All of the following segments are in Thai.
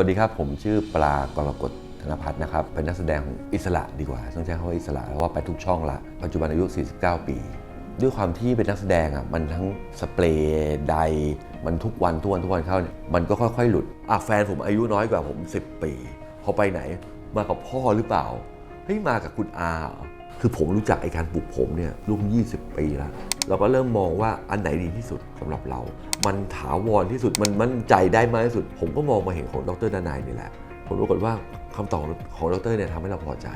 วัสดีครับ ผมชื่อปลากรกฎธนพัฒน์นะครับ เป็นนักแสดงของอิสระดีกว่าต้องใช้คำว่าอิสระเพราะว่าไปทุกช่องละ ปัจจุบันอายุ 49 ปี ด้วยความที่เป็นนักแสดงอะมันทั้งสเปรย์ไดร์มันทุกวันทุกวันทุกวันเข้าเนี่ยมันก็ค่อยๆ หลุดอะแฟนผมอายุน้อยกว่าผม 10 ปีเขาไปไหน มากับพ่อหรือเปล่าเฮ้ยมากับคุณอาคือผมรู้จักไอการปลูกผมเนี่ยร่วม20 ปีแล้ว เราก็เริ่มมองว่าอันไหนดีที่สุดสำหรับเรา มันถาวรที่สุดมันมั่นใจได้มากที่สุด ผมก็มองมาเห็นของดรดนายนี่แหละ ผมรู้กฏว่าคำตอบของดรเนี่ยทำให้เราพอใจ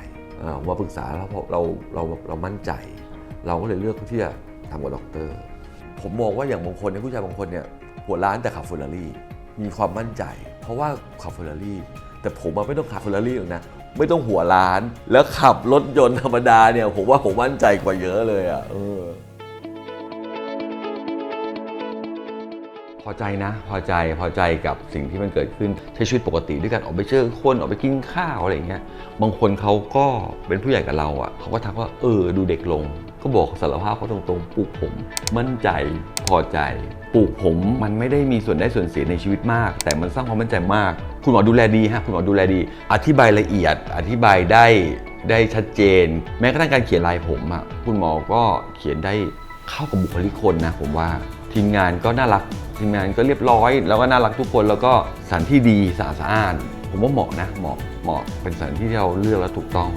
อมาปรึกษาแล้วพอเราเราเรามั่นใจ เราก็เลยเลือกที่จะทำกับดร ผมมองว่าอย่างบางคนเนี่ยผู้ชายบางคนเนี่ยหัวร้านแต่ขับเฟอร์รารี่มีความมั่นใจ เพราะว่าขับเฟอร์รารี่แต่ผมอะไม่ต้องขับเฟอร์รารี่หรอกนะ ไม่ต้องหัวร้าน แล้วขับรถยนต์ธรรมดาเนี่ยผมว่าผมมั่นใจกว่าเยอะเลยอะเออพอใจนะ พอใจพอใจกับสิ่งที่มันเกิดขึ้นใช้ชีวิตปกติด้วยกันออกไปเจอคนออกไปกินข้าวอะไรอย่างเงี้ยบางคนเขาก็เป็นผู้ใหญ่กับเราอะเขาก็ทักว่าเออดูเด็กลง ก็บอกสารภาพเขาตรงๆปลูกผม มั่นใจพอใจปลูกผมมันไม่ได้มีส่วนได้ส่วนเสียในชีวิตมาก แต่มันสร้างความมั่นใจมาก คุณหมอดูแลดีฮะคุณหมอดูแลดี อธิบายละเอียด อธิบายได้ได้ชัดเจน แม้กระทั่งการเขียนลายผมอะคุณหมอก็เขียนได้เข้ากับบุคลิกคนนะผมว่าทีมงานก็น่ารักทีมงานก็เรียบร้อย แล้วก็น่ารักทุกคนแล้วก็สถานที่ดีสะอาดผมว่าเหมาะนะเหมาะเหมาะเป็นสถานที่ที่เราเลือกแล้วถูกต้อง